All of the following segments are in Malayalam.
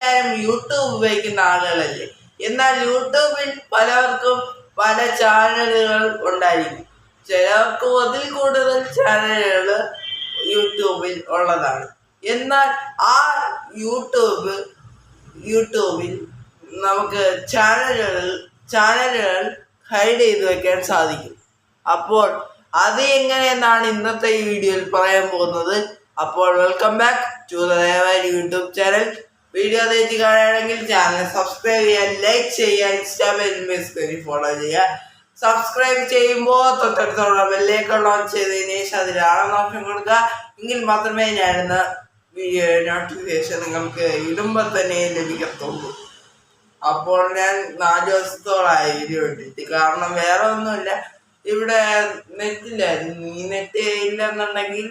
എല്ലാവരും യൂട്യൂബ് ഉപയോഗിക്കുന്ന ആളുകളല്ലേ. എന്നാൽ യൂട്യൂബിൽ പലർക്കും പല ചാനലുകൾ ഉണ്ടായിരിക്കും. ചിലർക്ക് അതിൽ കൂടുതൽ ചാനലുകൾ യൂട്യൂബിൽ ഉള്ളതാണ്. എന്നാൽ ആ യൂട്യൂബ് യൂട്യൂബിൽ നമുക്ക് ചാനലുകൾ ചാനലുകൾ ഹൈഡ് ചെയ്ത് വെക്കാൻ സാധിക്കും. അപ്പോൾ അത് എങ്ങനെയെന്നാണ് ഇന്നത്തെ വീഡിയോയിൽ പറയാൻ പോകുന്നത്. അപ്പോൾ welcome back to Dayavari YouTube channel. Video തേച്ച് കാണുകയാണെങ്കിൽ ചാനൽ സബ്സ്ക്രൈബ് ചെയ്യാൻ ലൈക്ക് ചെയ്യുക ഇൻസ്റ്റാഗ്രാമിൽ മിസ് മെസ്സേജ് ഫോളോ ചെയ്യുക. സബ്സ്ക്രൈബ് ചെയ്യുമ്പോൾ തൊട്ടടുത്തുള്ള ബെല്ലേക്ക് ലോഞ്ച് ചെയ്തതിന് ശേഷം ആണെന്ന് ഓപ്ഷൻ കൊടുക്കുക. എങ്കിൽ മാത്രമേ ഞാനിടുന്ന വീഡിയോ നോട്ടിഫിക്കേഷൻ നിങ്ങൾക്ക് ഇടുമ്പോൾ തന്നെ ലഭിക്കത്തുള്ളൂ. അപ്പോൾ ഞാൻ നാല് ദിവസത്തോളമായി വീഡിയോ ഇട്ടിട്ട് കാരണം വേറെ ഒന്നുമില്ല. ഇവിടെ നെറ്റില്ലായിരുന്നു ഈ നെറ്റ് ഇല്ലെന്നുണ്ടെങ്കിൽ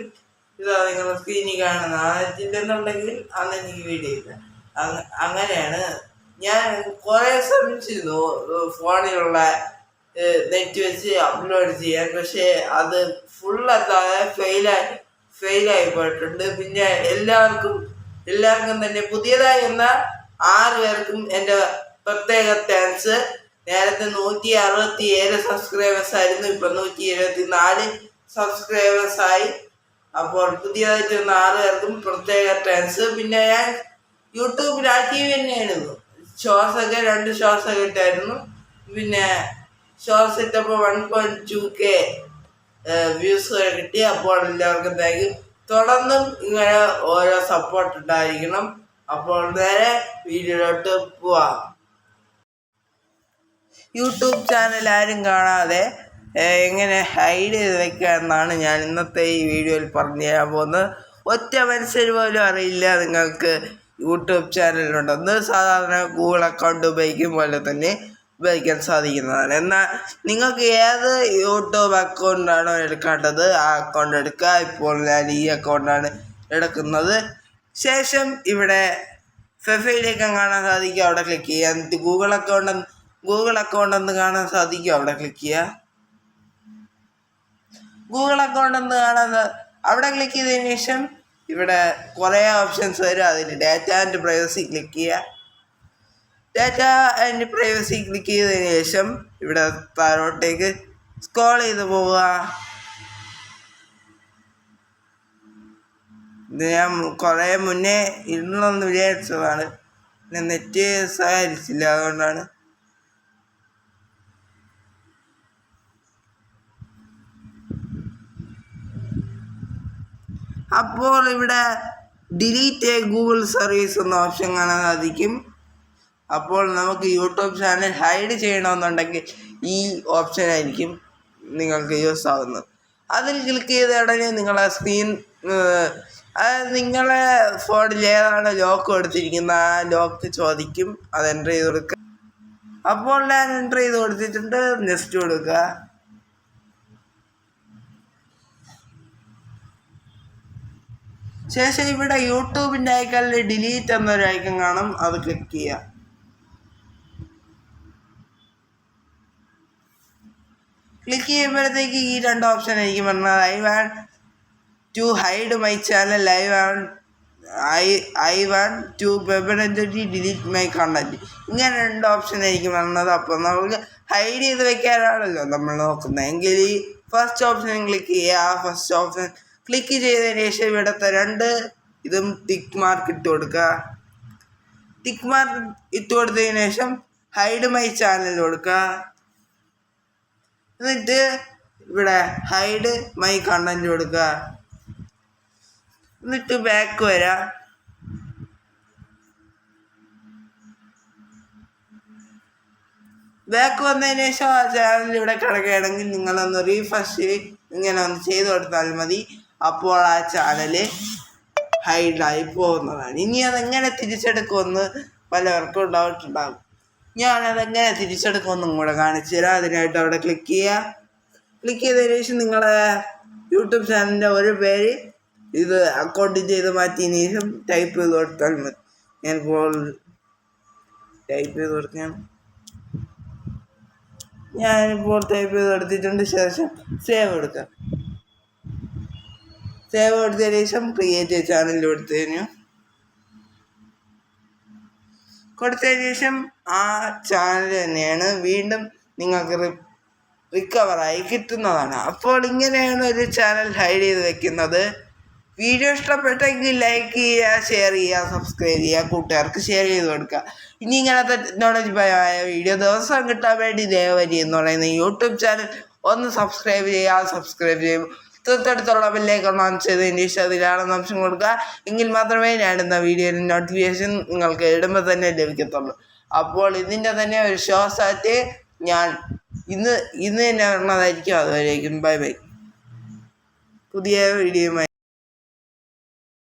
ഇതാ നിങ്ങൾ സ്ക്രീനിൽ കാണുന്ന ആ നെറ്റില്ലെന്നുണ്ടെങ്കിൽ അന്ന് എനിക്ക് വീഡിയോ ഇല്ല. അങ്ങനെയാണ്. ഞാൻ കുറേ ശ്രമിച്ചിരുന്നു ഫോണിലുള്ള നെറ്റ് വെച്ച് അപ്ലോഡ് ചെയ്യാൻ. പക്ഷേ അത് ഫുള്ളല്ലാതെ ഫെയിലായി ഫെയിലായി പോയിട്ടുണ്ട്. പിന്നെ എല്ലാവർക്കും എല്ലാവർക്കും തന്നെ പുതിയതായി എന്ന ആറ് പേർക്കും എന്റെ പ്രത്യേക താങ്ക്സ്. നേരത്തെ നൂറ്റി അറുപത്തി ഏഴ് സബ്സ്ക്രൈബേഴ്സ് ആയിരുന്നു ഇപ്പം നൂറ്റി എഴുപത്തി നാല് സബ്സ്ക്രൈബേഴ്സായി അപ്പോൾ പുതിയതായിട്ട് വന്ന ആറ് പേർക്കും പ്രത്യേക താങ്ക്സ്. പിന്നെ ഞാൻ യൂട്യൂബിൽ ആ ടി വി തന്നെയായിരുന്നു ശ്വാസമൊക്കെ രണ്ട് ഒക്കെ ഇട്ടായിരുന്നു. പിന്നെ ശ്വാസം ഇട്ടപ്പോൾ one point two K views കിട്ടി. അപ്പോൾ എല്ലാവർക്കും താങ്ക് യു തുടർന്നും ഇങ്ങനെ ഓരോ സപ്പോർട്ട് ഉണ്ടായിരിക്കണം. അപ്പോൾ നേരെ വീഡിയോയിലോട്ട് പോവാം. യൂട്യൂബ് ചാനൽ ആരും കാണാതെ എങ്ങനെ ഹൈഡ് ചെയ്ത് വെക്കുക എന്നാണ് ഞാൻ ഇന്നത്തെ ഈ വീഡിയോയിൽ പറഞ്ഞു തരാൻ പോകുന്നത്. ഒറ്റ മനുഷ്യർ പോലും അറിയില്ല നിങ്ങൾക്ക് യൂട്യൂബ് ചാനലുണ്ടെന്ന് സാധാരണ ഗൂഗിൾ അക്കൗണ്ട് ഉപയോഗിക്കും പോലെ തന്നെ ഉപയോഗിക്കാൻ സാധിക്കുന്നതാണ്. എന്നാൽ നിങ്ങൾക്ക് ഏത് യൂട്യൂബ് അക്കൗണ്ടാണോ എടുക്കേണ്ടത് ആ അക്കൗണ്ട് എടുക്കുക. ഇപ്പോൾ ഞാൻ ഈ അക്കൗണ്ടാണ് എടുക്കുന്നത്. ശേഷം ഇവിടെ ഫെഫയിലേക്ക് കാണാൻ സാധിക്കും അവിടെ ക്ലിക്ക് ചെയ്യുക. എന്നിട്ട് ഗൂഗിൾ അക്കൗണ്ട് ഗൂഗിൾ അക്കൗണ്ട് എന്ന് കാണാൻ സാധിക്കും അവിടെ ക്ലിക്ക് ചെയ്യുക. ഗൂഗിൾ അക്കൗണ്ട് എന്ന് കാണാൻ അവിടെ ക്ലിക്ക് ചെയ്തതിന് ശേഷം ഇവിടെ കുറേ ഓപ്ഷൻസ് വരും. അതിൽ ഡാറ്റ ആൻഡ് പ്രൈവസി ക്ലിക്ക് ചെയ്യുക. ഡാറ്റ ആൻഡ് പ്രൈവസി ക്ലിക്ക് ചെയ്തതിന് ശേഷം ഇവിടെ താഴോട്ടേക്ക് സ്ക്രോൾ ചെയ്ത് പോവുക. ഇത് ഞാൻ കുറേ മുന്നേ ഇടണമെന്ന് വിചാരിച്ചതാണ്. പിന്നെ നെറ്റ് സഹകരിച്ചില്ല അതുകൊണ്ടാണ്. അപ്പോൾ ഇവിടെ ഡിലീറ്റ് എ ഗൂഗിൾ സർവീസ് എന്ന ഓപ്ഷൻ കാണാൻ സാധിക്കും. അപ്പോൾ നമുക്ക് യൂട്യൂബ് ചാനൽ ഹൈഡ് ചെയ്യണമെന്നുണ്ടെങ്കിൽ ഈ ഓപ്ഷൻ ആയിരിക്കും നിങ്ങൾക്ക് യൂസ് ആവുന്നത്. അതിൽ ക്ലിക്ക് ചെയ്ത ഉടനെ നിങ്ങളെ സ്ക്രീൻ അതായത് നിങ്ങളെ ഫോണിൽ ഏതാണ് ലോക്ക് കൊടുത്തിരിക്കുന്ന ആ ലോക്ക് ചോദിക്കും. അത് എന്റർ ചെയ്ത് കൊടുക്കുക. അപ്പോൾ ഞാൻ എന്റർ ചെയ്ത് കൊടുത്തിട്ടുണ്ട്. നെക്സ്റ്റ് കൊടുക്കുക. ശേഷം ഇവിടെ യൂട്യൂബിന്റെ ഐക്കണിൽ ഡിലീറ്റ് എന്നൊരു ഐക്കൺ കാണും അത് ക്ലിക്ക് ചെയ്യുക ക്ലിക്ക് ചെയ്യുമ്പോഴത്തേക്ക് ഈ രണ്ട് ഓപ്ഷൻ എനിക്ക് പറഞ്ഞത് I want to hide my channel I want I I want to permanently delete my content ഇങ്ങനെ രണ്ട് ഓപ്ഷൻ എനിക്ക് പറഞ്ഞത് അപ്പോൾ നമുക്ക് ഹൈഡ് ചെയ്ത് വെക്കാനാണല്ലോ നമ്മൾ നോക്കുന്നത്. എങ്കിൽ ഈ ഫസ്റ്റ് ഓപ്ഷൻ ക്ലിക്ക് ചെയ്യുക ആ ഫസ്റ്റ് ഓപ്ഷൻ ക്ലിക്ക് ചെയ്തതിന് ശേഷം ഇവിടുത്തെ രണ്ട് ഇതും ടിക്ക് മാർക്ക് ഇട്ട് കൊടുക്കുക. ടിക്ക് മാർക്ക് ഇട്ട് കൊടുത്തതിന് ശേഷം ഹൈഡ് മൈ ചാനൽ കൊടുക്കുക. എന്നിട്ട് ഇവിടെ ഹൈഡ് മൈ കണ്ടന്റ് കൊടുക്കുക. എന്നിട്ട് ബാക്ക് വരാം. ബാക്ക് വന്നതിന് ശേഷം ആ ചാനൽ ഇവിടെ കിടക്കുകയാണെങ്കിൽ നിങ്ങളൊന്ന് റീഫ്രഷ് ഇങ്ങനെ ഒന്ന് ചെയ്ത് കൊടുത്താൽ മതി. അപ്പോൾ ആ ചാനൽ ഹൈഡായി പോകുന്നതാണ്. ഇനി അതെങ്ങനെ തിരിച്ചെടുക്കുമെന്ന് പലവർക്കും ഉണ്ടാവിട്ടുണ്ടാകും ഞാനതെങ്ങനെ തിരിച്ചെടുക്കുമെന്നും കൂടെ കാണിച്ചു തരാം. അതിനായിട്ട് അവിടെ ക്ലിക്ക് ചെയ്യുക. ക്ലിക്ക് ചെയ്തതിന് ശേഷം നിങ്ങളെ യൂട്യൂബ് ചാനലിന്റെ ഒരു പേര് ഇത് അക്കൗണ്ട് ചെയ്ത് മാറ്റിയതിന് ശേഷം ടൈപ്പ് ചെയ്ത് കൊടുത്താൽ മതി. ഞാനിപ്പോൾ ടൈപ്പ് ചെയ്ത് കൊടുക്കാം. ഞാനിപ്പോൾ ടൈപ്പ് ചെയ്ത് കൊടുത്തിട്ടുണ്ട്. ശേഷം സേവ് കൊടുക്കാം സേവ് കൊടുത്തതിന് ശേഷം ക്രിയേറ്റ് ചാനൽ കൊടുത്തതിന്. കൊടുത്തതിന് ശേഷം ആ ചാനൽ തന്നെയാണ് വീണ്ടും നിങ്ങൾക്ക് റിക്കവറായി കിട്ടുന്നതാണ്. അപ്പോൾ ഇങ്ങനെയാണ് ഒരു ചാനൽ ഹൈഡ് ചെയ്ത് വെക്കുന്നത്. വീഡിയോ ഇഷ്ടപ്പെട്ടെങ്കിൽ ലൈക്ക് ചെയ്യുക ഷെയർ ചെയ്യുക സബ്സ്ക്രൈബ് ചെയ്യുക കൂട്ടുകാർക്ക് ഷെയർ ചെയ്ത് കൊടുക്കുക. ഇനി ഇങ്ങനത്തെ ടെക്നോളജിപരമായ വീഡിയോ ദിവസം കിട്ടാൻ വേണ്ടി ദേവരി എന്ന് പറയുന്ന യൂട്യൂബ് ചാനൽ ഒന്ന് സബ്സ്ക്രൈബ് ചെയ്യുക സബ്സ്ക്രൈബ് ചെയ്യുമ്പോൾ തൊട്ടടുത്തുള്ള ബെല്ലേക്ക് ഓൺ ചെയ്ത് ശേഷം അതിലാണെന്ന് ഓപ്ഷൻ കൊടുക്കുക. എങ്കിൽ മാത്രമേ ഞാനിടുന്ന വീഡിയോയിൽ നോട്ടിഫിക്കേഷൻ നിങ്ങൾക്ക് ഇടുമ്പോൾ തന്നെ ലഭിക്കത്തുള്ളൂ. അപ്പോൾ ഇതിന്റെ തന്നെ ഒരു ഷോസ് ഞാൻ ഇന്ന് ഇന്ന് തന്നെ വരണതായിരിക്കും അതുവരേക്കും ബൈ ബൈ പുതിയ വീഡിയോയുമായി